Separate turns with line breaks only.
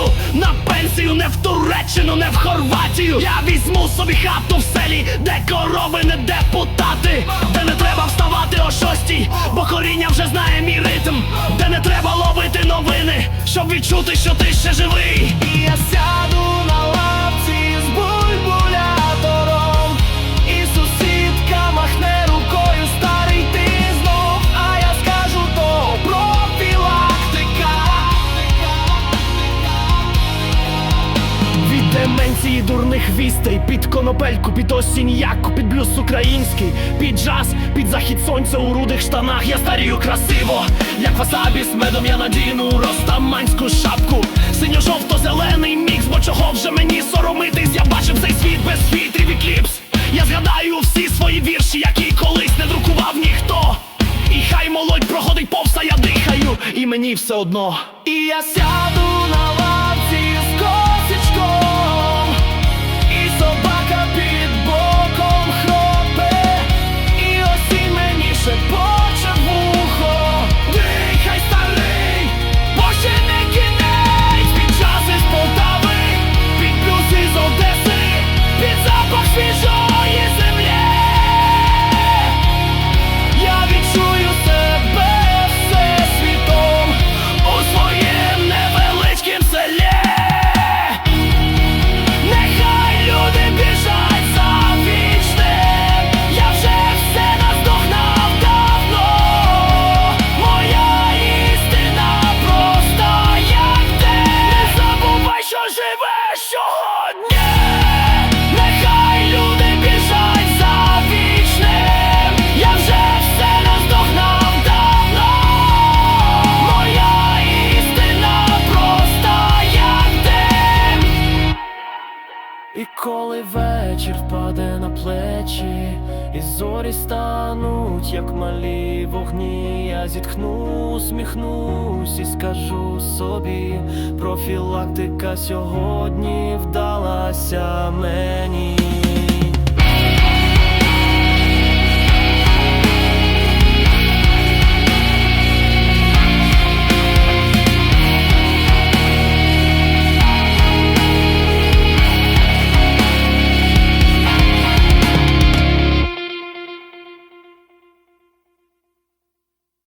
коли на пенсію, не в Туреччину, не в Хорватію. Я візьму собі хату в селі, де корови не депутати, де не треба вставати о шостій, бо коріння вже знає мій ритм, де не треба ловити новини, щоб відчути, що ти ще живий. І я сяду вістей Під конопельку, під осінь яку, під блюз український, під джаз, під захід сонця у рудих штанах. Я старію красиво, як васабі з медом я надіну ростаманську шапку. Синьо-жовто-зелений мікс, бо чого вже мені соромитись? Я бачив цей світ без фільтрів і кліпс. Я згадаю всі свої вірші, які колись не друкував ніхто. І хай молодь проходить повз, а я дихаю, і мені все одно. І я сяду на І коли вечір впаде на плечі, і зорі стануть, як малі вогні, я зітхну, усміхнусь і скажу собі, профілактика сьогодні вдалася мені.